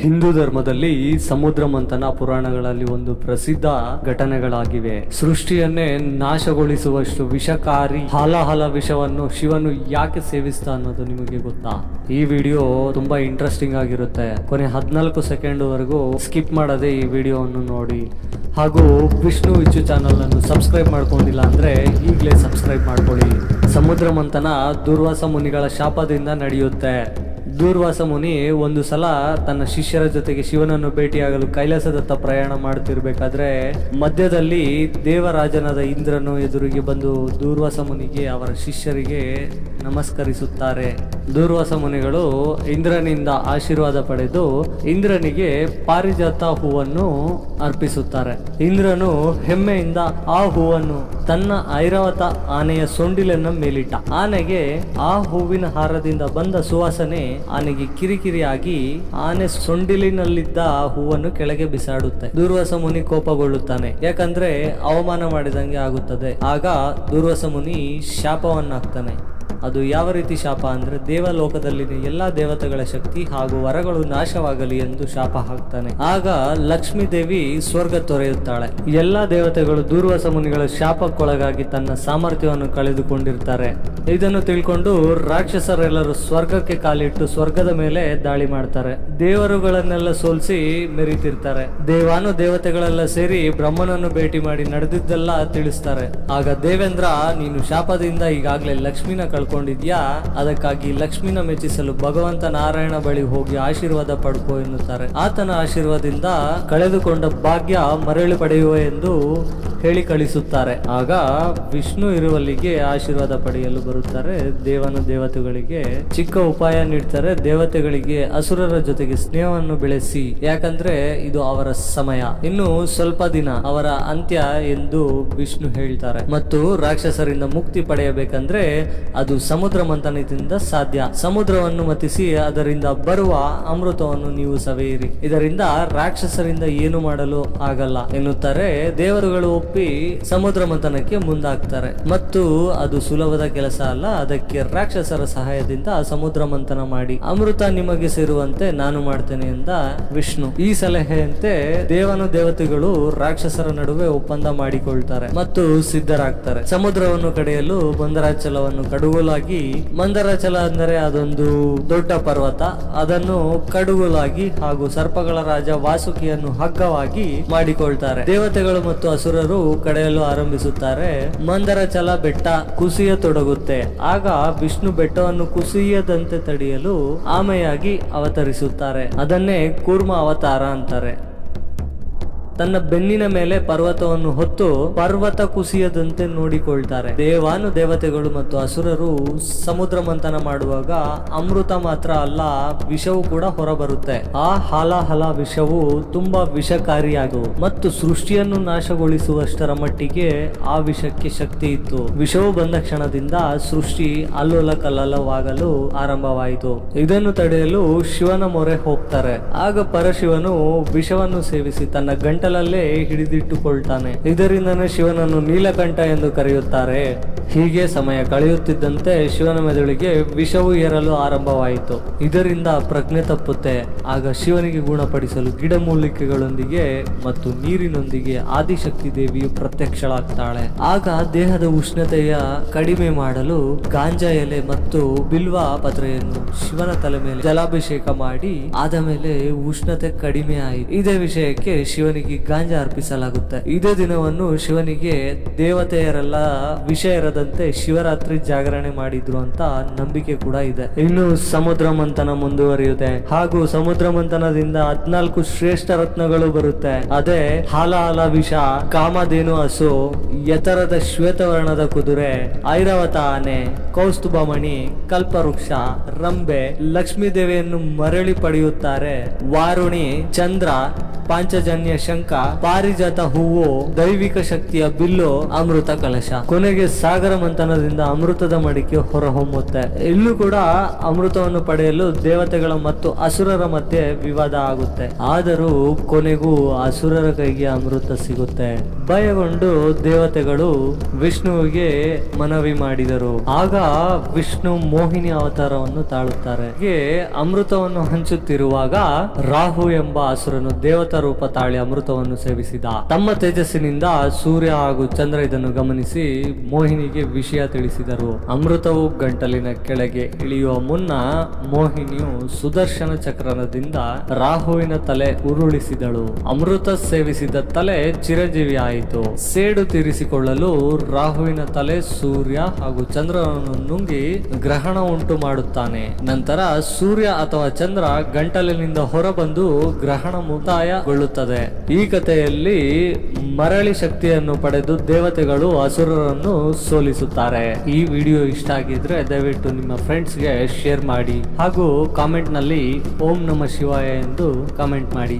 ಹಿಂದೂ ಧರ್ಮದಲ್ಲಿ ಸಮುದ್ರ ಮಂಥನ ಪುರಾಣಗಳಲ್ಲಿ ಒಂದು ಪ್ರಸಿದ್ಧ ಘಟನೆಗಳಾಗಿವೆ. ಸೃಷ್ಟಿಯನ್ನೇ ನಾಶಗೊಳಿಸುವಷ್ಟು ವಿಷಕಾರಿ, ಹಲಹಲ ವಿಷವನ್ನು ಶಿವನು ಯಾಕೆ ಸೇವಿಸ್ತಾ ಅನ್ನೋದು ನಿಮಗೆ ಗೊತ್ತಾ? ಈ ವಿಡಿಯೋ ತುಂಬಾ ಇಂಟ್ರೆಸ್ಟಿಂಗ್ ಆಗಿರುತ್ತೆ. ಕೊನೆ ಹದಿನಾಲ್ಕು ಸೆಕೆಂಡ್ ವರೆಗೂ ಸ್ಕಿಪ್ ಮಾಡದೆ ಈ ವಿಡಿಯೋವನ್ನು ನೋಡಿ. ಹಾಗೂ ವಿಷ್ಣು ವಿಚ್ಚು ಚಾನಲ್ ಅನ್ನು ಸಬ್ಸ್ಕ್ರೈಬ್ ಮಾಡ್ಕೊಂಡಿಲ್ಲ ಅಂದ್ರೆ ಈಗಲೇ ಸಬ್ಸ್ಕ್ರೈಬ್ ಮಾಡ್ಕೊಳ್ಳಿ. ಸಮುದ್ರ ಮಂಥನ ದುರ್ವಾಸ ಮುನಿಗಳ ಶಾಪದಿಂದ ನಡೆಯುತ್ತೆ. ದೂರ್ವಾಸ ಮುನಿ ಒಂದು ಸಲ ತನ್ನ ಶಿಷ್ಯರ ಜೊತೆಗೆ ಶಿವನನ್ನು ಭೇಟಿಯಾಗಲು ಕೈಲಾಸದತ್ತ ಪ್ರಯಾಣ ಮಾಡುತ್ತಿರಬೇಕಾದ್ರೆ ಮಧ್ಯದಲ್ಲಿ ದೇವರಾಜನಾದ ಇಂದ್ರನು ಎದುರಿಗೆ ಬಂದು ದೂರ್ವಾಸ ಮುನಿಗೆ ಅವರ ಶಿಷ್ಯರಿಗೆ ನಮಸ್ಕರಿಸುತ್ತಾರೆ. ದೂರ್ವಾಸ ಮುನಿಗಳು ಇಂದ್ರನಿಂದ ಆಶೀರ್ವಾದ ಪಡೆದು ಇಂದ್ರನಿಗೆ ಪಾರಿಜಾತ ಹೂವನ್ನು ಅರ್ಪಿಸುತ್ತಾರೆ. ಇಂದ್ರನು ಹೆಮ್ಮೆಯಿಂದ ಆ ಹೂವನ್ನು ತನ್ನ ಐರಾವತ ಆನೆಯ ಸೊಂಡಿಲನ್ನ ಮೇಲಿಟ್ಟ. ಆನೆಗೆ ಆ ಹೂವಿನ ಹಾರದಿಂದ ಬಂದ ಸುವಾಸನೆ ಆನೆಗೆ ಕಿರಿಕಿರಿ ಆಗಿ ಆನೆ ಸೊಂಡಿಲಿನಲ್ಲಿದ್ದ ಹೂವನ್ನು ಕೆಳಗೆ ಬಿಸಾಡುತ್ತೆ. ದುರ್ವಾಸ ಮುನಿ ಕೋಪಗೊಳ್ಳುತ್ತಾನೆ. ಯಾಕಂದ್ರೆ ಅವಮಾನ ಮಾಡಿದಂಗೆ ಆಗುತ್ತದೆ. ಆಗ ದುರ್ವಾಸ ಮುನಿ ಶಾಪವನ್ನಾಗ್ತಾನೆ. ಅದು ಯಾವ ರೀತಿ ಶಾಪ ಅಂದ್ರೆ ದೇವಲೋಕದಲ್ಲಿನ ಎಲ್ಲಾ ದೇವತೆಗಳ ಶಕ್ತಿ ಹಾಗೂ ವರಗಳು ನಾಶವಾಗಲಿ ಎಂದು ಶಾಪ ಹಾಕ್ತಾನೆ. ಆಗ ಲಕ್ಷ್ಮೀ ದೇವಿ ಸ್ವರ್ಗ ತೊರೆಯುತ್ತಾಳೆ. ಎಲ್ಲ ದೇವತೆಗಳು ದೂರ್ವಾಸ ಮುನಿಗಳ ಶಾಪಕ್ಕೊಳಗಾಗಿ ತನ್ನ ಸಾಮರ್ಥ್ಯವನ್ನು ಕಳೆದುಕೊಂಡಿರ್ತಾರೆ. ಇದನ್ನು ತಿಳ್ಕೊಂಡು ರಾಕ್ಷಸರೆಲ್ಲರೂ ಸ್ವರ್ಗಕ್ಕೆ ಕಾಲಿಟ್ಟು ಸ್ವರ್ಗದ ಮೇಲೆ ದಾಳಿ ಮಾಡ್ತಾರೆ. ದೇವರುಗಳನ್ನೆಲ್ಲ ಸೋಲಿಸಿ ಮೆರೀತಿರ್ತಾರೆ. ದೇವಾನು ದೇವತೆಗಳೆಲ್ಲ ಸೇರಿ ಬ್ರಹ್ಮನನ್ನು ಭೇಟಿ ಮಾಡಿ ನಡೆದಿದ್ದೆಲ್ಲ ತಿಳಿಸ್ತಾರೆ. ಆಗ ದೇವೇಂದ್ರ, ನೀನು ಶಾಪದಿಂದ ಈಗಾಗಲೇ ಲಕ್ಷ್ಮಿನ ಕಳ್ಕೊಂಡಿದ್ಯಾ? ಅದಕ್ಕಾಗಿ ಲಕ್ಷ್ಮಿನ ಮೆಚ್ಚಿಸಲು ಭಗವಂತ ನಾರಾಯಣ ಬಳಿ ಹೋಗಿ ಆಶೀರ್ವಾದ ಪಡ್ಕೋ ಎನ್ನುತ್ತಾರೆ. ಆತನ ಆಶೀರ್ವಾದದಿಂದ ಕಳೆದುಕೊಂಡ ಭಾಗ್ಯ ಮರಳಿ ಪಡೆಯುವ ಎಂದು ಹೇಳಿ ಕಳಿಸುತ್ತಾರೆ. ಆಗ ವಿಷ್ಣು ಇರುವಲ್ಲಿಗೆ ಆಶೀರ್ವಾದ ಪಡೆಯಲು ಬರುತ್ತಾರೆ. ದೇವನ ದೇವತೆಗಳಿಗೆ ಚಿಕ್ಕ ಉಪಾಯ ನೀಡ್ತಾರೆ. ದೇವತೆಗಳಿಗೆ ಅಸುರರ ಜೊತೆಗೆ ಸ್ನೇಹವನ್ನು ಬೆಳೆಸಿ. ಯಾಕಂದ್ರೆ ಇದು ಅವರ ಸಮಯ. ಇನ್ನು ಸ್ವಲ್ಪ ದಿನ ಅವರ ಅಂತ್ಯ ಎಂದು ವಿಷ್ಣು ಹೇಳ್ತಾರೆ. ಮತ್ತು ರಾಕ್ಷಸರಿಂದ ಮುಕ್ತಿ ಪಡೆಯಬೇಕಂದ್ರೆ ಅದು ಸಮುದ್ರ ಮಂಥನದಿಂದ ಸಾಧ್ಯ. ಸಮುದ್ರವನ್ನು ಮತಿಸಿ ಅದರಿಂದ ಬರುವ ಅಮೃತವನ್ನು ನೀವು ಸವೆಯಿರಿ. ಇದರಿಂದ ರಾಕ್ಷಸರಿಂದ ಏನು ಮಾಡಲು ಆಗಲ್ಲ ಎನ್ನುತ್ತಾರೆ ದೇವರುಗಳು ಒಪ್ಪಿ ಸಮುದ್ರ ಮಂಥನಕ್ಕೆ ಮುಂದಾಗ್ತಾರೆ. ಮತ್ತು ಅದು ಸುಲಭದ ಕೆಲಸ ಅಲ್ಲ, ಅದಕ್ಕೆ ರಾಕ್ಷಸರ ಸಹಾಯದಿಂದ ಸಮುದ್ರ ಮಂಥನ ಮಾಡಿ. ಅಮೃತ ನಿಮಗೆ ಸೇರುವಂತೆ ನಾನು ಮಾಡ್ತೇನೆ ಎಂದ ವಿಷ್ಣು. ಈ ಸಲಹೆಯಂತೆ ದೇವನು ದೇವತೆಗಳು ರಾಕ್ಷಸರ ನಡುವೆ ಒಪ್ಪಂದ ಮಾಡಿಕೊಳ್ತಾರೆ ಮತ್ತು ಸಿದ್ಧರಾಗ್ತಾರೆ. ಸಮುದ್ರವನ್ನು ಕಡೆಯಲು ಮಂದರಾಚಲವನ್ನು ಕಡುಗೋಲಾಗಿ, ಮಂದರಾಚಲ ಅಂದರೆ ಅದೊಂದು ದೊಡ್ಡ ಪರ್ವತ. ಅದನ್ನು ಕಡುಗೋಲಾಗಿ ಹಾಗೂ ಸರ್ಪಗಳ ರಾಜ ವಾಸುಕಿಯನ್ನು ಹಗ್ಗವಾಗಿ ಮಾಡಿಕೊಳ್ತಾರೆ. ದೇವತೆಗಳು ಮತ್ತು ಅಸುರರು ಕಡೆಯಲು ಆರಂಭಿಸುತ್ತಾರೆ. ಮಂದರಚಲ ಬೆಟ್ಟ ಕುಸಿಯತೊಡಗುತ್ತೆ. ಆಗ ವಿಷ್ಣು ಬೆಟ್ಟವನ್ನು ಕುಸಿಯದಂತೆ ತಡೆಯಲು ಆಮೆಯಾಗಿ ಅವತರಿಸುತ್ತಾರೆ. ಅದನ್ನೇ ಕೂರ್ಮ ಅವತಾರ ಅಂತಾರೆ. ತನ್ನ ಬೆನ್ನಿನ ಮೇಲೆ ಪರ್ವತವನ್ನು ಹೊತ್ತು ಪರ್ವತ ಕುಸಿಯದಂತೆ ನೋಡಿಕೊಳ್ತಾರೆ. ದೇವಾನು ದೇವತೆಗಳು ಮತ್ತು ಅಸುರರು ಸಮುದ್ರ ಮಂಥನ ಮಾಡುವಾಗ ಅಮೃತ ಮಾತ್ರ ಅಲ್ಲ, ವಿಷವು ಕೂಡ ಹೊರಬರುತ್ತೆ. ಆ ಹಾಲಾಹಲ ವಿಷವು ತುಂಬಾ ವಿಷಕಾರಿಯಾಗವು ಮತ್ತು ಸೃಷ್ಟಿಯನ್ನು ನಾಶಗೊಳಿಸುವಷ್ಟರ ಮಟ್ಟಿಗೆ ಆ ವಿಷಕ್ಕೆ ಶಕ್ತಿ ಇತ್ತು. ವಿಷವು ಬಂದ ಕ್ಷಣದಿಂದ ಸೃಷ್ಟಿ ಅಲ್ಲೋಲ ಕಲ್ಲಲವಾಗಲು ಆರಂಭವಾಯಿತು. ಇದನ್ನು ತಡೆಯಲು ಶಿವನ ಮೊರೆ ಹೋಗ್ತಾರೆ. ಆಗ ಪರಶಿವನು ವಿಷವನ್ನು ಸೇವಿಸಿ ತನ್ನ ಗಂಟಲಲ್ಲೇ ಹಿಡಿದಿಟ್ಟುಕೊಳ್ತಾನೆ. ಇದರಿಂದನೇ ಶಿವನನ್ನು ನೀಲಕಂಠ ಎಂದು ಕರೆಯುತ್ತಾರೆ. ಹೀಗೆ ಸಮಯ ಕಳೆಯುತ್ತಿದ್ದಂತೆ ಶಿವನ ಮೆದುಳಿಗೆ ವಿಷವು ಏರಲು ಆರಂಭವಾಯಿತು. ಇದರಿಂದ ಪ್ರಜ್ಞೆ ತಪ್ಪುತ್ತೆ. ಆಗ ಶಿವನಿಗೆ ಗುಣಪಡಿಸಲು ಗಿಡಮೂಲಿಕೆಗಳೊಂದಿಗೆ ಮತ್ತು ನೀರಿನೊಂದಿಗೆ ಆದಿಶಕ್ತಿ ದೇವಿಯು ಪ್ರತ್ಯಕ್ಷಳಾಗ್ತಾಳೆ. ಆಗ ದೇಹದ ಉಷ್ಣತೆಯ ಕಡಿಮೆ ಮಾಡಲು ಗಾಂಜಾ ಎಲೆ ಮತ್ತು ಬಿಲ್ವ ಪತ್ರೆಯನ್ನು ಶಿವನ ತಲೆ ಮೇಲೆ ಜಲಾಭಿಷೇಕ ಮಾಡಿ ಆದ ಮೇಲೆ ಉಷ್ಣತೆ ಕಡಿಮೆ ಆಯಿತು. ಇದೇ ವಿಷಯಕ್ಕೆ ಶಿವನಿಗೆ ಗಾಂಜಾ ಅರ್ಪಿಸಲಾಗುತ್ತೆ. ಇದೇ ದಿನವನ್ನು ಶಿವನಿಗೆ ದೇವತೆಯರೆಲ್ಲ ವಿಷ ಇರದಂತೆ ಶಿವರಾತ್ರಿ ಜಾಗರಣೆ ಮಾಡಿದ್ರು ಅಂತ ನಂಬಿಕೆ ಕೂಡ ಇದೆ. ಇನ್ನು ಸಮುದ್ರ ಮಂಥನ ಮುಂದುವರಿಯುತ್ತೆ. ಹಾಗೂ ಸಮುದ್ರ ಮಂಥನದಿಂದ ಹದ್ನಾಲ್ಕು ಶ್ರೇಷ್ಠ ರತ್ನಗಳು ಬರುತ್ತೆ. ಅದೇ ಹಾಲ ಹಾಲ ವಿಷ, ಕಾಮಧೇನು ಹಸು ಎತ್ತರದ ಶ್ವೇತವರ್ಣದ ಕುದುರೆ, ಐರಾವತ ಆನೆ, ಕೌಸ್ತುಭಮಣಿ, ಕಲ್ಪವೃಕ್ಷ, ರಂಬೆ ಲಕ್ಷ್ಮೀ ದೇವಿಯನ್ನು ಮರಳಿ ಪಡೆಯುತ್ತಾರೆ ವಾರುಣಿ, ಚಂದ್ರ, ಪಾಂಚಜನ್ಯ ಶಂಖ, ಪಾರಿಜಾತ ಹೂವು, ದೈವಿಕ ಶಕ್ತಿಯ ಬಿಲ್ಲು, ಅಮೃತ ಕಲಶ. ಕೊನೆಗೆ ಸಾಗರ ಮಂಥನದಿಂದ ಅಮೃತದ ಮಡಿಕೆ ಹೊರಹೊಮ್ಮುತ್ತೆ. ಇಲ್ಲೂ ಕೂಡ ಅಮೃತವನ್ನು ಪಡೆಯಲು ದೇವತೆಗಳ ಮತ್ತು ಅಸುರರ ಮಧ್ಯೆ ವಿವಾದ ಆಗುತ್ತೆ. ಆದರೂ ಕೊನೆಗೂ ಅಸುರರ ಕೈಗೆ ಅಮೃತ ಸಿಗುತ್ತೆ. ಭಯಗೊಂಡು ದೇವತೆಗಳು ವಿಷ್ಣುವಿಗೆ ಮನವಿ ಮಾಡಿದರು. ಆಗ ವಿಷ್ಣು ಮೋಹಿನಿ ಅವತಾರವನ್ನು ತಾಳುತ್ತಾರೆ. ಹೀಗೆ ಅಮೃತವನ್ನು ಹಂಚುತ್ತಿರುವಾಗ ರಾಹು ಎಂಬ ಅಸುರನು ದೇವತಾ ರೂಪ ತಾಳಿ ಅಮೃತವನ್ನು ಸೇವಿಸಿದ. ತಮ್ಮ ತೇಜಸ್ಸಿನಿಂದ ಸೂರ್ಯ ಹಾಗೂ ಚಂದ್ರ ಇದನ್ನು ಗಮನಿಸಿ ಮೋಹಿನಿಗೆ ವಿಷಯ ತಿಳಿಸಿದರು. ಅಮೃತವು ಗಂಟಲಿನ ಕೆಳಗೆ ಇಳಿಯುವ ಮುನ್ನ ಮೋಹಿನಿಯು ಸುದರ್ಶನ ಚಕ್ರನದಿಂದ ರಾಹುವಿನ ತಲೆ ಉರುಳಿಸಿದಳು. ಅಮೃತ ಸೇವಿಸಿದ ತಲೆ ಚಿರಂಜೀವಿ ಆಯಿತು. ಸೇಡು ತೀರಿಸಿಕೊಳ್ಳಲು ರಾಹುವಿನ ತಲೆ ಸೂರ್ಯ ಹಾಗೂ ಚಂದ್ರನನ್ನು ನುಂಗಿ ಗ್ರಹಣ ಉಂಟು ಮಾಡುತ್ತಾನೆ. ನಂತರ ಸೂರ್ಯ ಅಥವಾ ಚಂದ್ರ ಗಂಟಲಿನಿಂದ ಹೊರಬಂದು ಗ್ರಹಣ ಮುಕ್ತಾಯಗೊಳ್ಳುತ್ತದೆ. ಈ ಕಥೆಯಲ್ಲಿ ಮರಳಿ ಶಕ್ತಿಯನ್ನು ಪಡೆದು ದೇವತೆಗಳು ಅಸುರರನ್ನು ಸೋಲಿಸುತ್ತಾರೆ. ಈ ವಿಡಿಯೋ ಇಷ್ಟ ಆಗಿದ್ರೆ ದಯವಿಟ್ಟು ನಿಮ್ಮ ಫ್ರೆಂಡ್ಸ್ಗೆ ಶೇರ್ ಮಾಡಿ ಹಾಗೂ ಕಾಮೆಂಟ್ನಲ್ಲಿ ಓಂ ನಮ ಶಿವಾಯ ಎಂದು ಕಾಮೆಂಟ್ ಮಾಡಿ.